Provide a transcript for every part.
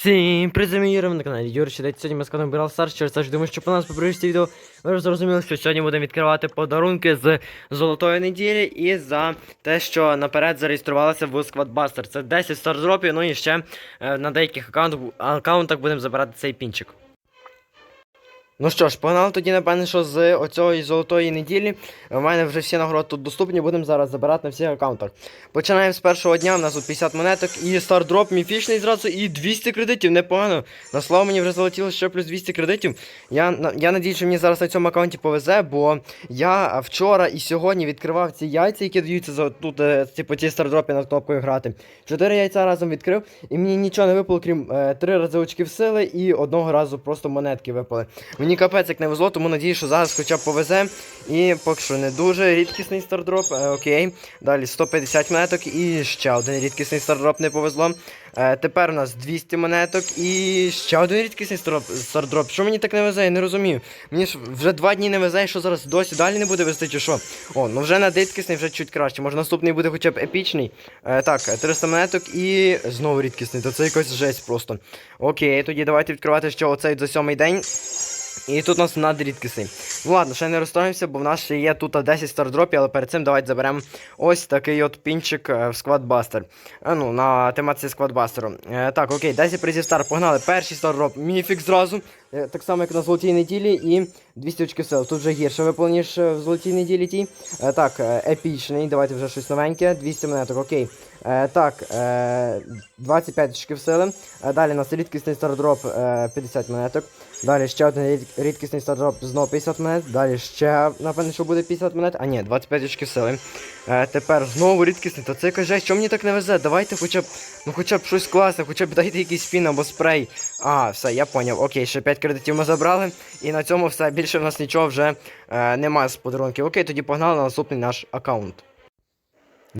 Всім приземі на каналі Юр Щедець. Сьогодні ми з каналом Брал Старс. Через те, що думаю, що по нас попривісти відео. Ви зрозуміли, що сьогодні будемо відкривати подарунки з золотої неділі і за те, що наперед зареєструвалися в Squadbuster. Це 10 стардропів, ну і ще е, на деяких аккаунтах будемо забирати цей пінчик. Ну що ж, погнали тоді, напевне, що з оцієї золотої неділі. У мене вже всі нагороди тут доступні, будемо зараз забирати на всіх аккаунтах. Починаємо з першого дня, у нас тут 50 монеток і стардроп міфічний зразу, і 200 кредитів, непогано. На слово мені вже залетіло ще плюс 200 кредитів. Я, я надію, що мені зараз на цьому аккаунті повезе, бо я вчора і сьогодні відкривав ці яйця, які даються за тут, е, типу, ті стардропи над кнопкою грати. Чотири яйця разом відкрив, і мені нічого не випало, крім е, три рази очків сили і одного разу просто монетки випали. Мені капець як не везло, тому надію, що зараз хоча б повезе. І поки що не дуже рідкісний стардроп. Е, окей. Далі 150 монеток і ще один рідкісний стардроп не повезло. Е, тепер у нас 200 монеток і ще один рідкісний стардроп. Що мені так не везе? Я не розумію. Мені ж вже два дні не везе, що зараз досі далі не буде вести, чи що? О, ну вже на рідкісний вже чуть краще. Може наступний буде хоча б епічний. Е, так, 300 монеток і знову рідкісний. То це якось жесть просто. Окей, тоді давайте відкривати ще оцей за сьомий день. І тут у нас надрідкисний. Ну ладно, ще не розстроїмося, бо в нас ще є тут 10 стардропів, але перед цим давайте заберемо ось такий от пінчик е, в. Е, ну, на тематиці. Е, так, окей, 10 призів стар, погнали. Перший стардроп, міфік зразу. Е, так само, як на золотій неділі, і 200 очків сил. Тут вже гірше випало, ніж е, в золотій неділі тій. Е, так, епічний, давайте вже щось новеньке. 200 монеток, окей. Так, е, 25 очків сили. Далі у нас рідкісний стардроп е, 50 монеток. Далі ще один рід- рідкісний стардроп, знову 50 монет. Далі ще, напевно, що буде 50 монет. А ні, 25 очків сили. Е, тепер знову рідкісний. То це каже, що мені так не везе. Давайте хоча б, ну хоча б щось класне, хоча б дайте якийсь фін або спрей. А, все, я поняв. Окей, ще 5 кредитів ми забрали. І на цьому все. Більше в нас нічого вже е, немає з подарунків. Окей, тоді погнали на наступний наш аккаунт.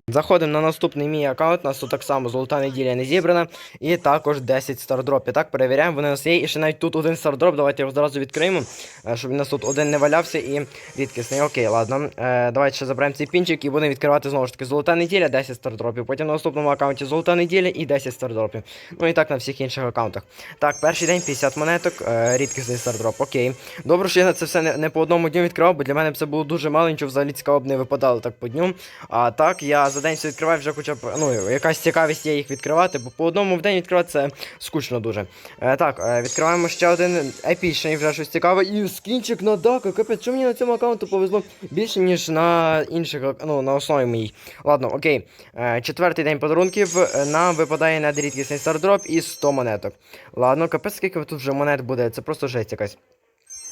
Заходимо на наступний мій аккаунт, у нас тут так само золота неділя не зібрана. І також 10 стардропів. Так, перевіряємо, вони у нас є. І ще навіть тут один стардроп, давайте його зразу відкриємо, е, щоб у нас тут один не валявся і рідкісний. Окей, ладно. Е, давайте ще заберемо цей пінчик і будемо відкривати знову ж таки золота неділя, 10 стардропів. Потім на наступному аккаунті золота неділя і 10 стардропів. Ну і так на всіх інших аккаунтах. Так, перший день 50 монеток, е, рідкісний стардроп. Окей. Добре, що я на це все не, не по одному дню відкривав, бо для мене це було дуже мало, нічого взагалі цікаво б не випадало так по дню. А так, я за день все відкриваю вже хоча б, ну, якась цікавість є їх відкривати, бо по одному в день відкривати це скучно дуже. Е, так, е, відкриваємо ще один епічний, вже щось цікаве. І скінчик на дака, капець, що мені на цьому аккаунту повезло більше, ніж на інших, ну, на основі моїй. Ладно, окей. Е, четвертий день подарунків. е, Нам випадає надрідкісний стардроп і 100 монеток. Ладно, капець, скільки тут вже монет буде, це просто жесть якась.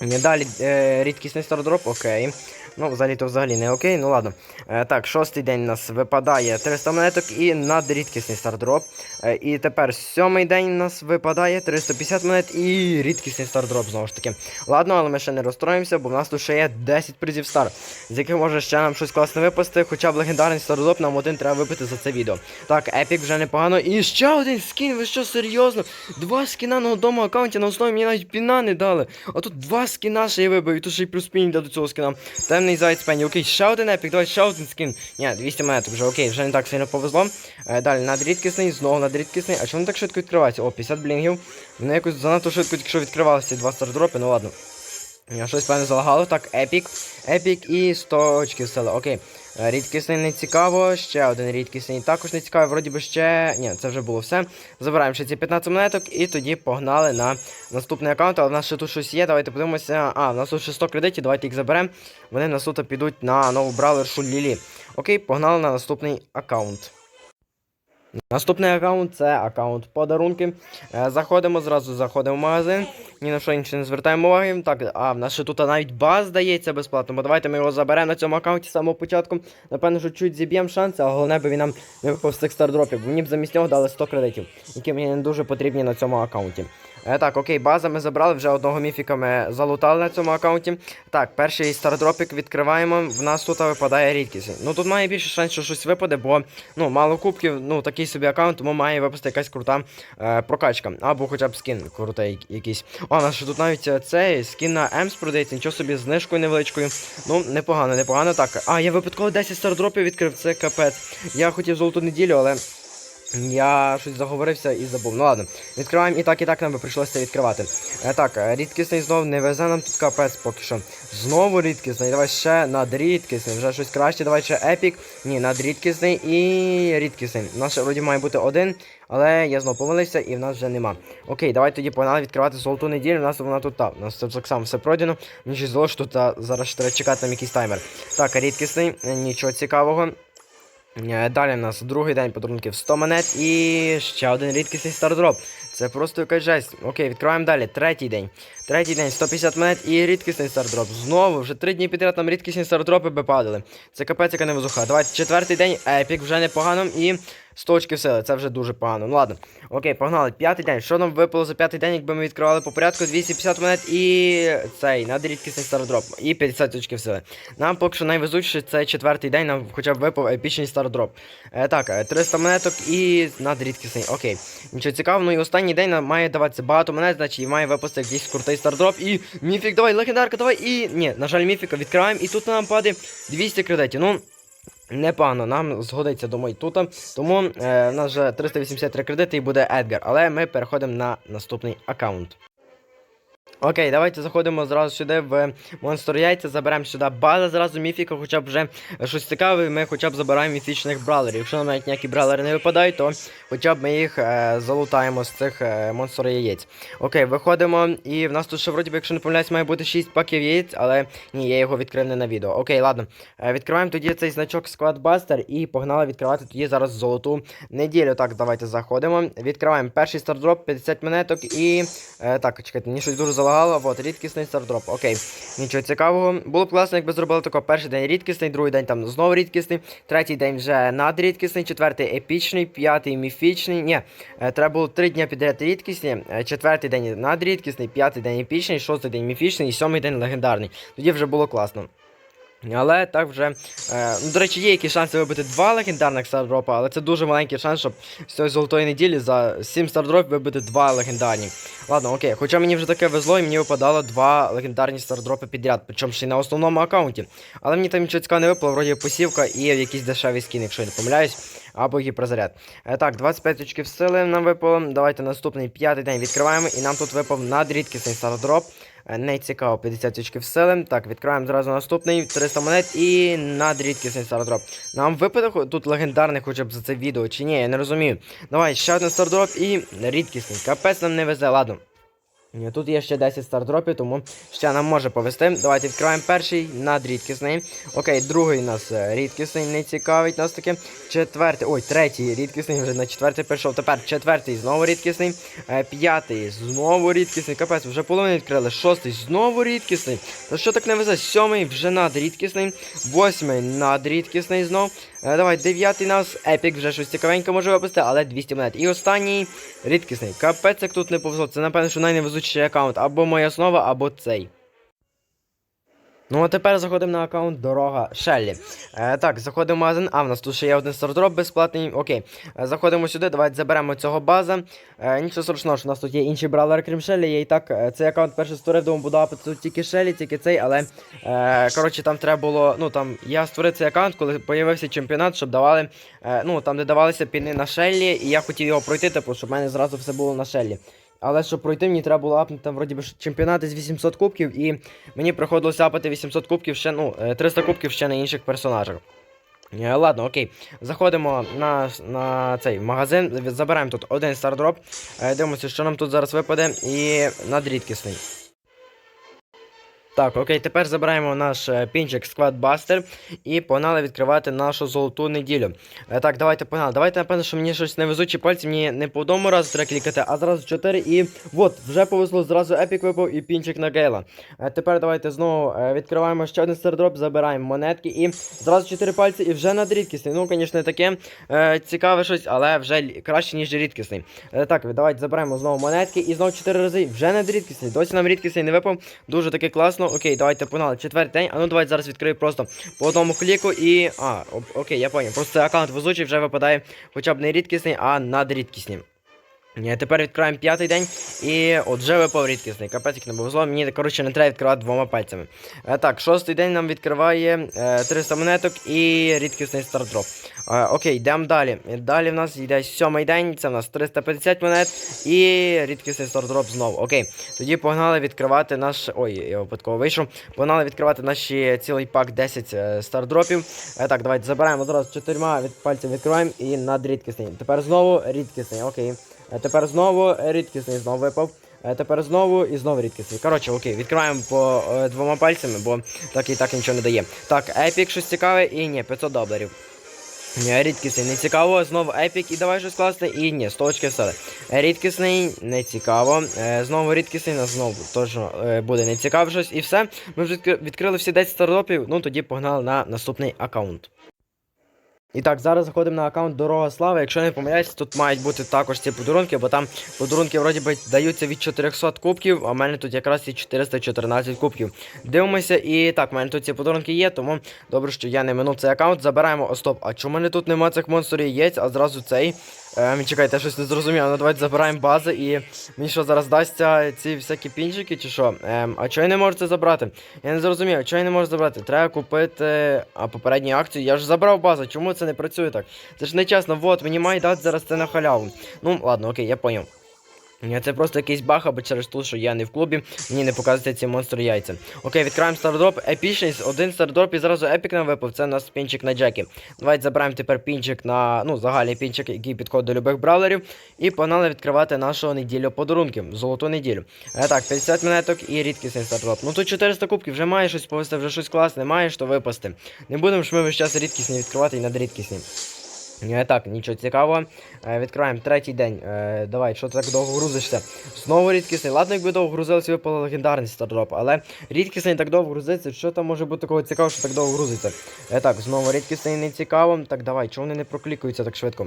Далі е, рідкісний стардроп, окей. Ну, взагалі то взагалі не окей, ну ладно. Е, так, шостий день у нас випадає 300 монеток і надрідкісний стардроп. Е, і тепер сьомий день у нас випадає 350 монет і рідкісний стардроп знову ж таки. Ладно, але ми ще не розстроїмося, бо в нас тут ще є 10 призів стар, з яких може ще нам щось класне випасти, хоча б легендарний стардроп нам один треба випити за це відео. Так, епік вже непогано. І ще один скін, ви що, серйозно? Два скіна на одному аккаунті, на основі мені навіть піна не дали. А тут два скіна ще я вибив, і тут ще й плюс пін до цього скіна. Темний заяць пені. Окей, ще один епік, давай ще один скін. Ні, 200 монеток вже окей, вже не так сильно повезло. Е, далі надрідкісний, знову надрідкісний. А чому так швидко відкривається? О, 50 блінгів. Вони якось занадто швидко тільки що відкривалися ці два стардропи, ну ладно. Щось певне залагало. Так, епік. Епік і 100 очків сили. Окей. Е, Рідкісний не цікаво, ще один рідкісний також не цікавий. Вроді би ще. Ні, це вже було все. Забираємо ще ці 15 монеток і тоді погнали на наступний аккаунт. Але в нас ще тут щось є. Давайте подивимося. А, в нас тут ще 100 кредитів, давайте їх заберемо. Вони в нас тут підуть на нову браулершу Лілі. Окей, погнали на наступний аккаунт. Наступний аккаунт це аккаунт подарунки. Е, Заходимо, зразу заходимо в магазин. Ні на що інше не звертаємо уваги. Так, а в нас ще тут навіть баз здається безплатно, бо давайте ми його заберемо на цьому аккаунті з самого початку. Напевно, що чуть зіб'ємо шанси, а головне би він нам не випав з цих стардропів. Мені б замість нього дали 100 кредитів, які мені не дуже потрібні на цьому аккаунті. Е, так, окей, база ми забрали, вже одного міфіка ми залутали на цьому аккаунті. Так, перший стардропик відкриваємо. В нас тут випадає рідкість. Ну тут має більше шанс, що щось випаде, бо ну, мало кубків, ну такий собі аккаунт, тому має випасти якась крута е, прокачка. Або хоча б скін крутий якийсь. О, у нас ще тут навіть е, цей скін на Емс продається, нічого собі знижкою невеличкою. Ну, непогано, непогано. Так. А, я випадково 10 стардропів відкрив, це капець. Я хотів золоту неділю, але Я щось заговорився і забув. Ну ладно, відкриваємо і так, і так нам би прийшлося відкривати. Е, так, е, рідкісний знов не везе нам тут капець поки що. Знову рідкісний, давай ще надрідкісний, вже щось краще, давай ще епік. Ні, надрідкісний і рідкісний. У нас вроді має бути один, але я знову помилився і в нас вже нема. Окей, давай тоді погнали відкривати золоту неділю. У нас вона тут та. У нас тут так само все пройдено. Мені щось здалося, що тут зараз треба чекати там якийсь таймер. Так, рідкісний, нічого цікавого. Е, Далі у нас другий день подарунків 100 монет і ще один рідкісний стардроп. Це просто якась жесть. Окей, відкриваємо далі. Третій день. Третій день 150 монет і рідкісний стардроп. Знову вже три дні підряд нам рідкісні стардропи би падали. Це капець, яка невозуха. Давайте четвертий день, епік вже непогано і 100 очків сили. Це вже дуже погано. Ну ладно. Окей, погнали. П'ятий день. Що нам випало за п'ятий день, якби ми відкривали по порядку 250 монет і цей надрідкісний стардроп. І 50 очків сили. Нам поки що найвезучіше це четвертий день, нам хоча б випав епічний стардроп. Е, так, е, 300 монеток і надрідкісний. Окей. Нічого цікавого, ну і останній день нам має даватися багато монет, значить і має випасти якийсь крутий стардроп. І міфік, давай, легендарка, давай. І. Ні, на жаль, міфіка відкриваємо. І тут нам падає 200 кредитів. Ну. Непогано, нам згодиться до Майтута. Тому е, в нас вже 383 кредити і буде Едгар. Але ми переходимо на наступний аккаунт. Окей, давайте заходимо зразу сюди в монстр яйця, заберемо сюди база зразу міфіка, хоча б вже щось цікаве, ми хоча б забираємо міфічних бралерів. Якщо нам навіть ніякі бралери не випадають, то хоча б ми їх е, залутаємо з цих е, монстр яєць. Окей, виходимо, і в нас тут ще вроді, якщо не помиляюсь, має бути 6 паків яєць, але ні, я його відкрив не на відео. Окей, ладно. Е, відкриваємо тоді цей значок Squadbuster і погнали відкривати тоді зараз золоту неділю. Так, давайте заходимо. Відкриваємо перший стардроп, 50 монеток і. Е, так, чекайте, мені щось дуже залагало. Вот, рідкісний стардроп. Окей. Нічого цікавого. Було б класно, якби зробили тако перший день рідкісний, другий день там знову рідкісний, третій день вже надрідкісний, четвертий епічний, п'ятий міфічний. Ні, е, треба було три дні підряд рідкісні, е, четвертий день надрідкісний, п'ятий день епічний, шостий день міфічний і сьомий день легендарний. Тоді вже було класно. Але так вже. Е, ну, до речі, є якісь шанси вибити два легендарних стардропа, але це дуже маленький шанс, щоб з цієї золотої неділі за 7 стардропів вибити два легендарні. Ладно, окей, хоча мені вже таке везло, і мені випадало два легендарні стардропи підряд, причому ще й на основному аккаунті. Але мені там нічого цікавого не випало, вроді посівка і якісь дешеві скіни, якщо я не помиляюсь, або гіперзаряд. Е, так, 25 очків сили нам випало. Давайте наступний п'ятий день відкриваємо, і нам тут випав надрідкісний стардроп. Не цікаво, 50 очків сили. Так, відкриваємо зразу наступний 300 монет і надрідкісний стардроп. Нам випаде тут легендарний хоча б за це відео, чи ні, я не розумію. Давай, ще один стардроп і рідкісний. Капець нам не везе, ладно. Тут є ще 10 стардропів, тому ще нам може повести. Давайте відкриваємо перший надрідкісний. Окей, другий у нас е, рідкісний, не цікавить нас таке. Четвертий, ой, третій рідкісний, вже на четвертий прийшов. Тепер четвертий знову рідкісний. Е, П'ятий знову рідкісний. Капець, вже половину відкрили. Шостий знову рідкісний. Та що так не везе? Сьомий вже надрідкісний. Восьмий надрідкісний знов. Е, Давай, дев'ятий нас. Епік вже щось цікавеньке може випустити, але 200 монет. І останній рідкісний. Капець, як тут не повезло. Це напевно, що найневезучий аккаунт. Або моя основа, або цей. Ну а тепер заходимо на аккаунт Дорога Шеллі. Е, так, заходимо в магазин. А, в нас тут ще є один стардроп безплатний. Окей. Е, заходимо сюди, давайте заберемо цього база. Е, нічого страшного, що у нас тут є інші бравлери, крім Шеллі. Я і так е, цей аккаунт перший створив, думав, буду тут тільки Шеллі, тільки цей, але е, коротше там треба було. Ну там я створив цей аккаунт, коли появився чемпіонат, щоб давали. Е, ну там де давалися піни на Шеллі, і я хотів його пройти, типу, щоб в мене зразу все було на Шеллі. Але щоб пройти, мені треба було апнути там вроді би чемпіонати з 800 кубків, і мені приходилося апати 800 кубків ще, ну, е, 300 кубків ще на інших персонажах. Е, Ладно, окей. Заходимо на, на цей магазин, забираємо тут один стардроп, е, дивимося, що нам тут зараз випаде, і надрідкісний. Так, окей, тепер забираємо наш е, пінчик Squadbuster і погнали відкривати нашу золоту неділю. Е, так, давайте погнали. Давайте, напевно, що мені щось невезучі пальці, мені не по одному разу треба клікати, а зразу 4 і от, вже повезло, зразу епік випав і пінчик на Гейла. Е, тепер давайте знову відкриваємо ще один стардроп, забираємо монетки і зразу 4 пальці і вже надрідкісний. Ну, звісно, таке цікаве щось, але вже краще, ніж рідкісний. Так, давайте забираємо знову монетки і знову 4 рази. Вже надрідкісний. Досі нам рідкісний не випав. Дуже таки класно. Окей, давайте погнали. Четвертий день. А ну давайте зараз відкрию просто по одному кліку і. А, окей, я поняв. Просто аккаунт везучий вже випадає хоча б не рідкісний, а надрідкісний. Ні, тепер відкриваємо п'ятий день і от вже випав рідкісний. Капець як не повезло. Мені коротше не треба відкривати двома пальцями. Е, так, шостий день нам відкриває е, 300 монеток і рідкісний стардроп. Е, окей, йдемо далі. Далі в нас йде сьомий день, це в нас 350 монет і рідкісний стардроп знову. Окей. Тоді погнали відкривати наш. Ой, я випадково вийшов. Погнали відкривати наші цілий пак 10 е, стардропів. Е, так, давайте забираємо одразу чотирма від пальців відкриваємо і надрідкісний. Тепер знову рідкісний, окей. Тепер знову рідкісний знову випав. Тепер знову і знову рідкісний. Коротше, окей, відкриваємо по е, двома пальцями, бо так і так нічого не дає. Так, епік щось цікаве і ні, 500 доларів. Рідкісний не цікаво, знову епік і давай щось класне, і ні, 100 очки все. Рідкісний не цікаво. Е, знову рідкісний, нас знову точно е, буде не цікаво щось. І все. Ми вже відкрили всі 10 стартопів, ну тоді погнали на наступний аккаунт. І так, зараз заходимо на аккаунт Дорога Слави. Якщо не помиляюсь, тут мають бути також ці подарунки, бо там подарунки вроді би даються від 400 кубків, а в мене тут якраз і 414 кубків. Дивимося, і так, в мене тут ці подарунки є, тому добре, що я не минув цей аккаунт. Забираємо. О, стоп, а чому мене тут нема цих монстрів яєць, а зразу цей? Ем, чекайте, я щось не зрозумів. Ну давайте забираємо бази і мені що зараз дасться ці всякі пінчики чи що? Ем, а чого я не можу це забрати? Я не зрозумів, чого я не можу забрати? Треба купити а, попередню акцію. Я ж забрав базу, чому це не працює так? Це ж не чесно, вот, мені має дати зараз це на халяву. Ну, ладно, окей, я поняв. Це просто якийсь баг, або через те, що я не в клубі, мені не показуються ці монстри яйця. Окей, відкриваємо стардроп, епічність, один стардроп і зразу епік нам випав, це у нас пінчик на Джекі. Давайте забираємо тепер пінчик на, ну, загальний пінчик, який підходить до любих бравлерів. І погнали відкривати нашу неділю подарунки, золоту неділю. Е, так, 50 монеток і рідкісний стардроп. Ну тут 400 кубків, вже має щось повести, вже щось класне, має що випасти. Не будемо ж ми весь час рідкісні відкривати і надрідкісні. Е, Так, нічого цікавого. Е, Відкриваємо третій день. Е, давай, що ти так довго грузишся? Знову рідкісний. Ладно, якби довго грузилися, випало легендарний стардроп, але рідкісний так довго грузиться. Що там може бути такого цікавого, що так довго грузиться? Так, знову рідкісний не цікаво. Так, давай, чого вони не проклікуються так швидко?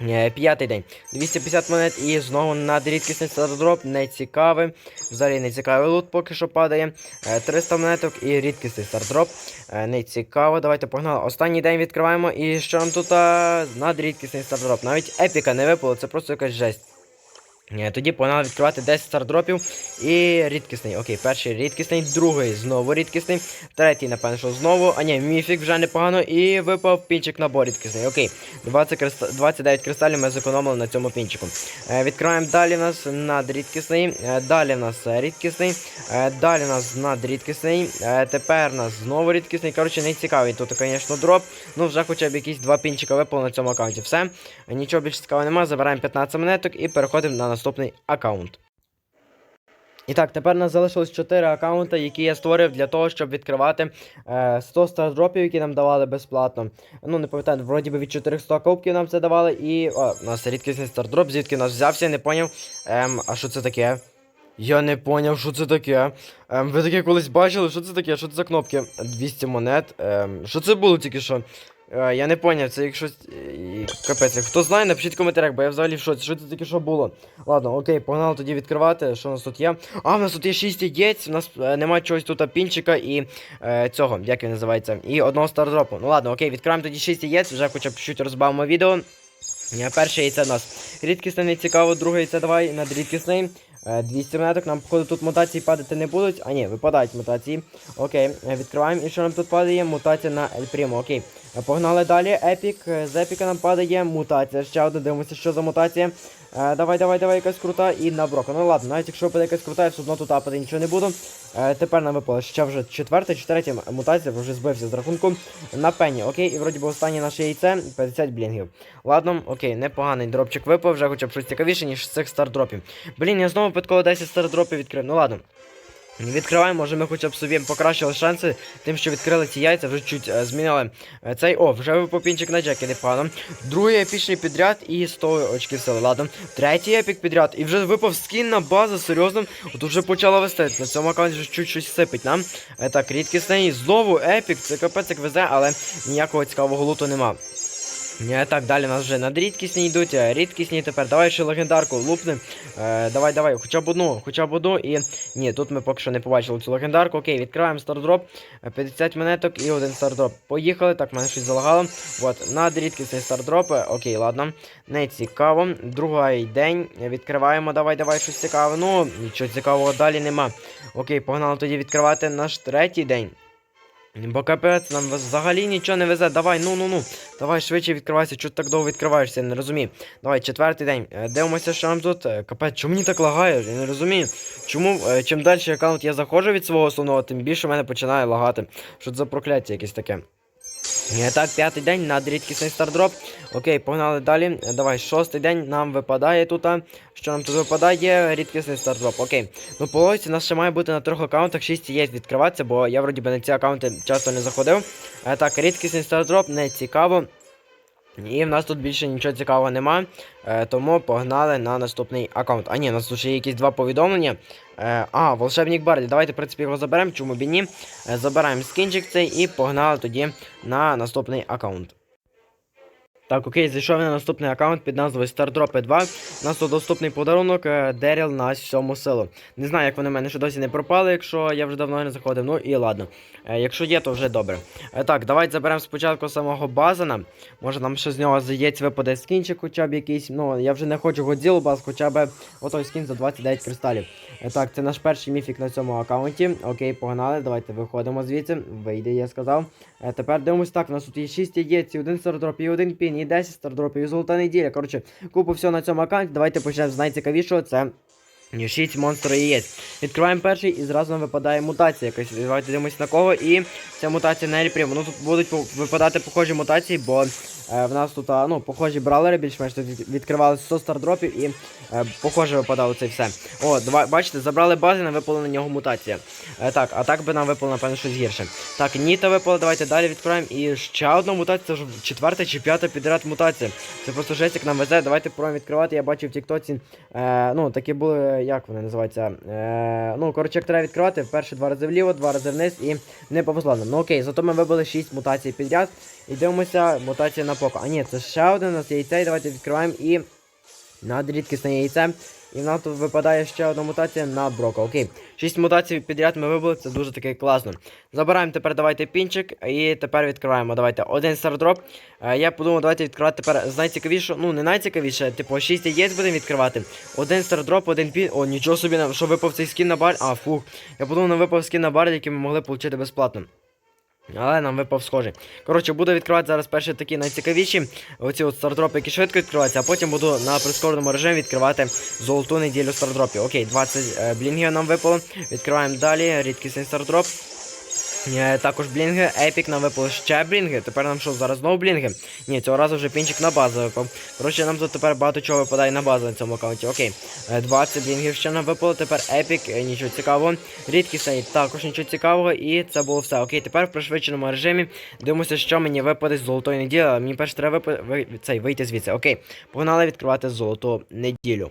Е, П'ятий день. 250 монет і знову надрідкісний стардроп, не цікавий. Взагалі не цікавий лут поки що падає. Е, 300 монеток і рідкісний стардроп. Е, Не цікаво. Давайте погнали. Останній день відкриваємо. І що нам тут надрідкісний стардроп? Навіть епіка не випало, це просто якась жесть. Е, Тоді погнали відкривати 10 стардропів і рідкісний. Окей, перший рідкісний, другий знову рідкісний, третій, напевно, що знову. А ні, міфік вже непогано. І випав пінчик набор рідкісний. Окей, 20 криста... 29 кристалів ми зекономили на цьому пінчику. Е, відкриваємо далі в нас надрідкісний, е, далі в нас рідкісний, е, далі в нас надрідкісний, е, тепер у нас знову рідкісний. Коротше, не цікавий. Тут, звісно, дроп. Ну, вже хоча б якісь два пінчика випало на цьому аккаунті. Все. Нічого більше цікавого немає. Забираємо 15 монеток і переходимо на наступний аккаунт. І так, тепер нас залишилось 4 аккаунти, які я створив для того, щоб відкривати е, 100 стардропів, які нам давали безплатно. Ну, не пам'ятаю, вроді би від 400 кубків нам це давали. І. О, у нас рідкісний стардроп, звідки нас взявся, не поняв. Ем, а що це таке? Я не поняв, що це таке. Ем, ви таке колись бачили, що це таке? Що це за кнопки? 200 монет. Ем, що це було тільки що? Е, я не поняв, це як щось. е, Капець. Хто знає, напишіть в коментарях, бо я взагалі в шоці. Що це таке що було? Ладно, окей, погнали тоді відкривати. Що у нас тут є? А, в нас тут є 6 яєць, у нас е, немає чогось тут пінчика і е, цього, як він називається, і одного стардропу. Ну ладно, окей, відкриваємо тоді 6 яєць, вже хоча б чуть розбавимо відео. Перше яйце у нас рідкісне не цікаво, друге яйце давай надрідкісний. Е, 200 монеток, нам походу тут мутації падати не будуть. А ні, випадають мутації. Окей, е, відкриваємо. І що нам тут падає? Мутація на Ель Прімо. Окей. Е, Погнали далі. Епік. Е, З епіка нам падає мутація. Ще одна, дивимося, що за мутація. Е, давай, давай, давай, якась крута і на брока. Ну ладно, навіть якщо випаде якась крута, я все одно тут апати нічого не буду. Е, тепер нам випало ще вже четверта чи третя мутація, вже збився з рахунку. На пені, окей, і вроді би останнє наше яйце 50 блінгів. Ладно, окей, непоганий дропчик випав, вже хоча б щось цікавіше, ніж з цих стардропів. Блін, я знову випадково 10 стардропів відкрив. Ну ладно. Відкриваємо, може ми хоча б собі покращили шанси, тим, що відкрили ці яйця, вже чуть е, змінили е, цей. О, вже випав пінчик на Джекі, непогано. Другий епічний підряд і 100 очків сили. Ладно. Третій епік підряд. І вже випав скін на базу, серйозно. От вже почало вести. На цьому аккаунті вже чуть щось сипить нам. Е, так, рідкісний. Знову епік. Це капець як везе, але ніякого цікавого луту нема. Ні, так, далі нас вже надрідкісні йдуть, е, рідкісні тепер. Давай ще легендарку лупнем. Е, давай, давай, хоча б одну, хоча б одну. І. Ні, тут ми поки що не побачили цю легендарку. Окей, відкриваємо стардроп. Е, 50 монеток і один стардроп. Поїхали. Так, мене щось залагало. От, надрідкісний стардроп. Е, Окей, ладно. Не цікаво. Другий день. Е, Відкриваємо. Давай, давай, щось цікаве. Ну, нічого цікавого далі нема. Окей, погнали тоді відкривати наш третій день. Бо капець, нам взагалі нічого не везе. Давай, ну ну ну. Давай швидше відкривайся, чого ти так довго відкриваєшся, я не розумію. Давай, четвертий день. Е, Дивимося, що нам тут. Е, Капець, чому мені так лагає? Я не розумію. Чому е, чим далі аккаунт я заходжу від свого основного, тим більше в мене починає лагати. Що це за прокляття якесь таке. Так, п'ятий день на рідкісний стардроп. Окей, погнали далі. Давай, шостий день нам випадає тут. Що нам тут випадає? Рідкісний стардроп. Окей. Ну, по логіці, нас ще має бути на трьох аккаунтах 6 є відкриватися, бо я вроді би на ці аккаунти часто не заходив. Е, Так, рідкісний стардроп, не цікаво. І в нас тут більше нічого цікавого нема. Е, тому погнали на наступний аккаунт. А ні, у нас тут ще є якісь два повідомлення. Е, а, волшебник Барлі. Давайте, в принципі, його заберемо, чому б і ні. Е, забираємо скінчик цей і погнали тоді на наступний аккаунт. Так, окей, зайшов на наступний аккаунт під назвою StarDrop 2. У нас тут доступний подарунок Деріл на сьому силу. Не знаю, як вони в мене ще досі не пропали, якщо я вже давно не заходив. Ну і ладно. Е, якщо є, то вже добре. Е, так, давайте заберемо спочатку самого Базана. Може нам ще з нього заєць випаде скінчик хоча б якийсь. Ну, я вже не хочу Годзілу Баз, хоча б отой скін за 29 кристалів. Е, так, це наш перший міфік на цьому аккаунті. Окей, погнали. Давайте виходимо звідси. Вийде, я сказав. Е, тепер дивимось так, у нас тут є 6 яєць, і один стардроп, і один пін, і 10 стардропів, і золота неділя. Коротше, купу всього на цьому аккаунті. Давайте почнемо з найцікавішого. Це 6 монстр яєць. Відкриваємо перший і зразу нам випадає мутація якась. Давайте дивимось на кого. І ця мутація на Еліпрім. Ну тут будуть випадати похожі мутації, бо е, в нас тут ну, похожі бравлери більш-менш відкривали 100 стардропів і е, похоже випадало це все. О, два, бачите, забрали бази, нам випала на нього мутація. Е, так, а так би нам випало, напевно, щось гірше. Так, Ніта випала, давайте далі відкроємо. І ще одна мутація, це вже четверта чи п'ята підряд мутація. Це просто жесть, як нам везе. Давайте пробуємо відкривати. Я бачив в Тіктоці. Е, ну, такі були, як вони називаються? Е, ну, коротше, як треба відкривати. Перші два рази вліво, два рази вниз і не повезло нам. Ну окей, зато ми вибили 6 мутацій підряд. І дивимося, мутація на поко. А ні, це ще один у нас яйце. Давайте відкриваємо і. над рідкісне яйце. І в нас тут випадає ще одна мутація на брока. Окей. Шість мутацій підряд ми вибили, це дуже таки класно. Забираємо тепер давайте пінчик і тепер відкриваємо. Давайте один стардроп. Е, я подумав, давайте відкривати тепер з найцікавішого, ну не найцікавіше, типу 6 яєць будемо відкривати. Один стардроп, один пін. О, нічого собі, що випав цей скін на бар. А, фух. Я подумав, нам випав скін на бар, який ми могли отримати безплатно. Але нам випав схожий. Коротше, буду відкривати зараз перші такі найцікавіші. Оці от стардропи, які швидко відкриваються, а потім буду на прискореному режимі відкривати золоту неділю стардропів. Окей, 20 е, блінгів нам випало. Відкриваємо далі. Рідкісний стардроп. Е, також блінги, епік нам випало ще блінги. Тепер нам що, зараз знову блінги? Ні, цього разу вже пінчик на базу випав. Коротше, нам тут тепер багато чого випадає на базу на цьому аккаунті. Окей. Е, 20 блінгів ще нам випало, тепер епік, е, нічого цікавого. Рідкісний також нічого цікавого. І це було все. Окей, тепер в пришвидшеному режимі дивимося, що мені випаде з золотої неділі. Мені перше треба випа... ви... цей, вийти звідси. Окей. Погнали відкривати золоту неділю.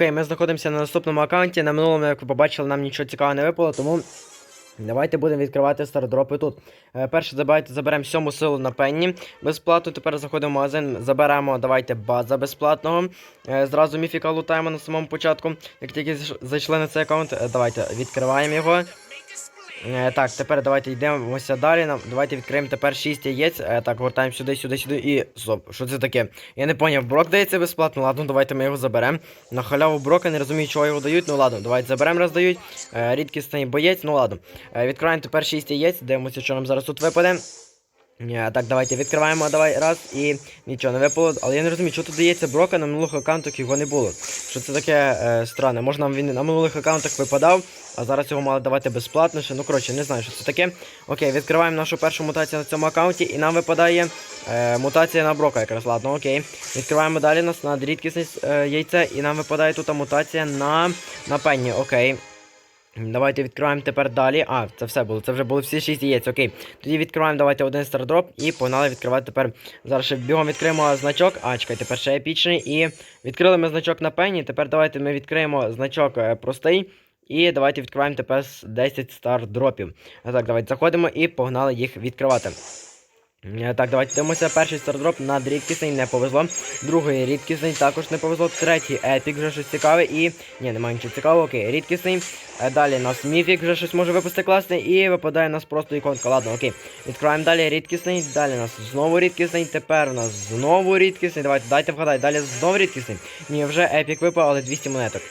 Окей, ми знаходимося на наступному аккаунті. На минулому, як ви побачили, нам нічого цікавого не випало, тому давайте будемо відкривати стардропи тут. Е, перше, давайте заберемо сьому силу на пенні безплатно. Тепер заходимо в магазин, заберемо, давайте база безплатного. Е, зразу міфіка лутаємо на самому початку. Як тільки зайшли на цей аккаунт, е, давайте відкриваємо його. Е, так, тепер давайте йдемося далі. Давайте відкриємо тепер 6 яєць. Е, так, гортаємо сюди, сюди, сюди і. Стоп, що це таке? Я не поняв, брок дається безплатно. Ладно, давайте ми його заберемо. На халяву брока, не розумію, чого його дають. Ну ладно, давайте заберемо, раз дають. Е, рідкісний боєць, ну ладно. Відкриваємо тепер 6 яєць, дивимося, що нам зараз тут випаде. Ні, так, давайте відкриваємо, давай раз і нічого не випало. Але я не розумію, що тут дається брока на минулих аккаунтах його не було. Що це таке е, странне. Може нам він на минулих аккаунтах випадав, а зараз його мали давати безплатно. ще. Ну коротше, не знаю, що це таке. Окей, відкриваємо нашу першу мутацію на цьому аккаунті, і нам випадає е, мутація на брока якраз. Ладно, окей. Відкриваємо далі нас на рідкісність е, яйце, і нам випадає тут мутація на, на пенні. Окей. Давайте відкриваємо тепер далі. А, це все було. Це вже були всі 6 яєць. Окей. Тоді відкриваємо давайте один стардроп і погнали відкривати тепер. Зараз ще бігом відкриємо значок. А, чекай, тепер ще епічний. І відкрили ми значок на пені. Тепер давайте ми відкриємо значок е, простий. І давайте відкриваємо тепер 10 стардропів. А Так, давайте заходимо і погнали їх відкривати. Е, Так, давайте дивимося. Перший стардроп над рідкісний не повезло. Другий рідкісний також не повезло. Третій епік вже щось цікаве і. Ні, немає нічого цікавого, окей, рідкісний. Е, Далі нас міфік вже щось може випустити класне і випадає нас просто іконка. Ладно, окей. Відкриваємо далі рідкісний. Далі нас знову рідкісний. Тепер у нас знову рідкісний. Давайте дайте вгадайте. Далі знову рідкісний. Ні, вже епік випав, але 200 монеток.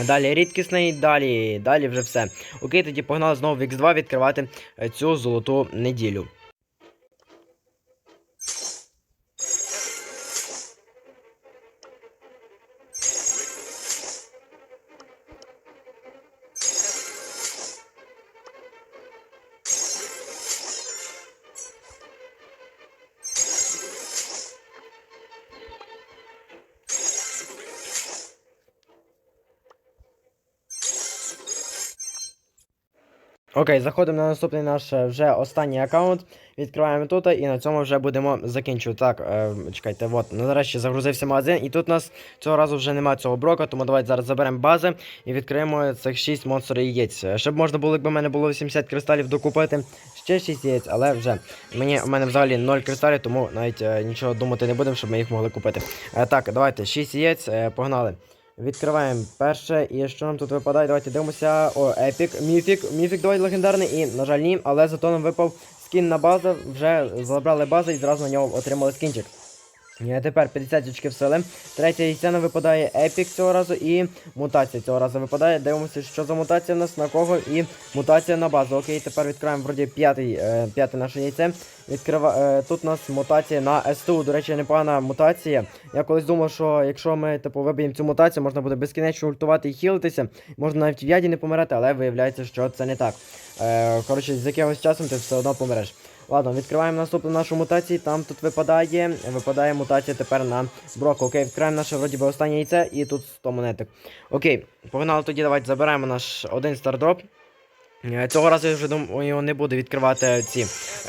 Е, Далі рідкісний, далі, далі вже все. Окей, тоді погнали знову в X2 відкривати цю золоту неділю. Окей, заходимо на наступний наш е, вже останній аккаунт. Відкриваємо тут і на цьому вже будемо закінчувати. Так, е, чекайте, от, ну, нарешті загрузився магазин, і тут у нас цього разу вже немає цього брока, тому давайте зараз заберемо бази і відкриємо цих 6 монстр яєць. Е, Щоб можна було, якби в мене було 80 кристалів докупити ще 6 яєць, але вже мені, у мене взагалі 0 кристалів, тому навіть е, нічого думати не будемо, щоб ми їх могли купити. Е, так, давайте 6 яєць, е, погнали. Відкриваємо перше, і що нам тут випадає? Давайте дивимося. О, епік, міфік, міфік давай легендарний, і, на жаль, ні, але зато нам випав скін на базу, вже забрали базу і зразу на нього отримали скінчик. І а тепер 50 очків сили. Третя яйця нам випадає епік цього разу і мутація цього разу випадає. Дивимося, що за мутація в нас на кого і мутація на базу. Окей, тепер відкриваємо вроді е, п'яте наше яйце. Відкрива... Е, тут у нас мутація на СТУ. До речі, непогана мутація. Я колись думав, що якщо ми типу виб'ємо цю мутацію, можна буде безкінечно ультувати і хілитися. Можна навіть в яді не помирати, але виявляється, що це не так. Е, коротше, з якогось часом ти все одно помреш. Ладно, відкриваємо наступну нашу мутацію. Там тут випадає. Випадає мутація тепер на броку. Окей, відкриваємо наше вроді би останнє яйце і тут 100 монеток. Окей, погнали тоді, давайте забираємо наш один стардроп. Е, Цього разу я вже думаю, не буду відкривати ці е,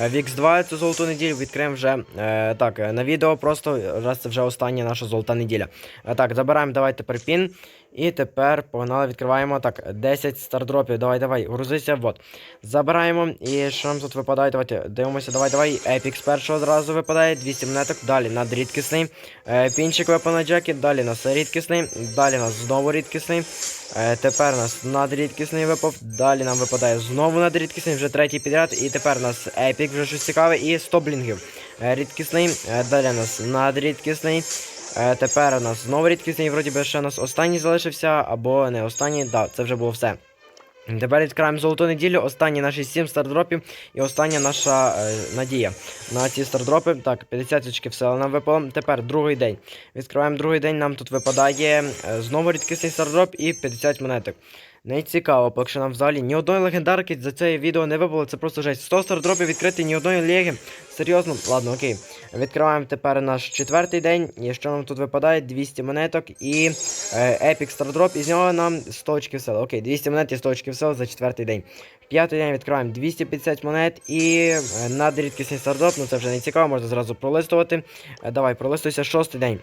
в X2 цю золоту неділю. Відкриємо вже е, так е, на відео. Просто раз це вже остання наша золота неділя. Е, так, забираємо давайте тепер пін. І тепер погнали, відкриваємо так. 10 стардропів. Давай, давай, грузися. Вот. Забираємо. І що нам тут випадає? Давайте дивимося. Давай, давай. Епік з першого зразу випадає. 200 монеток. Далі надрідкісний. Е, пінчик випав на джекі. Далі нас рідкісний. Далі нас знову рідкісний. Е, тепер нас надрідкісний випав. Далі нам випадає знову надрідкісний, вже третій підряд. І тепер нас епік, вже щось цікаве. І 100 блінгів. Е, рідкісний. Е, далі нас надрідкісний. Е, тепер у нас знову рідкісний, вроді би ще у нас останній залишився, або не останній. Да, це вже було все. Тепер відкриваємо золоту неділю, останні наші 7 стардропів і остання наша е, надія на ці стардропи. Так, 50 очків все нам випало. Тепер другий день. Відкриваємо другий день, нам тут випадає е, знову рідкісний стардроп і 50 монеток. Не цікаво, поки що нам взагалі ні одної легендарки за це відео не випало, це просто жесть. 100 стардропів відкрити, ні одної легі. Серйозно, ладно, окей. Відкриваємо тепер наш четвертий день. І що нам тут випадає? 200 монеток і е, епік стардроп. І з нього нам 100 очків сили. Окей, 200 монет і 100 очків сили за четвертий день. П'ятий день відкриваємо 250 монет і е, надрідкісний стардроп. Ну це вже не цікаво, можна зразу пролистувати. Е, давай, пролистуйся шостий день.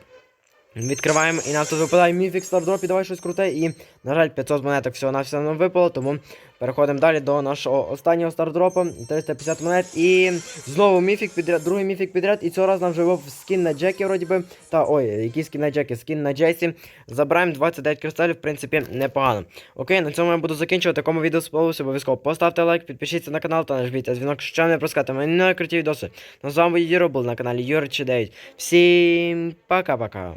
Відкриваємо і нам тут випадає міфік стардроп і давай щось круте. І, на жаль, 500 монеток всього на нам випало, тому переходимо далі до нашого останнього стардропа. 350 монет. І знову міфік підряд, другий міфік підряд. І цього разу нам вже випав скін на Джекі, вроді би. Та ой, який скін на Джекі, скін на Джесі. Забираємо 29 кристалів, в принципі, непогано. Окей, на цьому я буду закінчувати. Кому відео сподобалося, обов'язково поставте лайк, підпишіться на канал та нажміть дзвінок, щоб не проскати мої нові круті відоси. На з вами Юра був на каналі Юрчі 9. Всім пока-пока.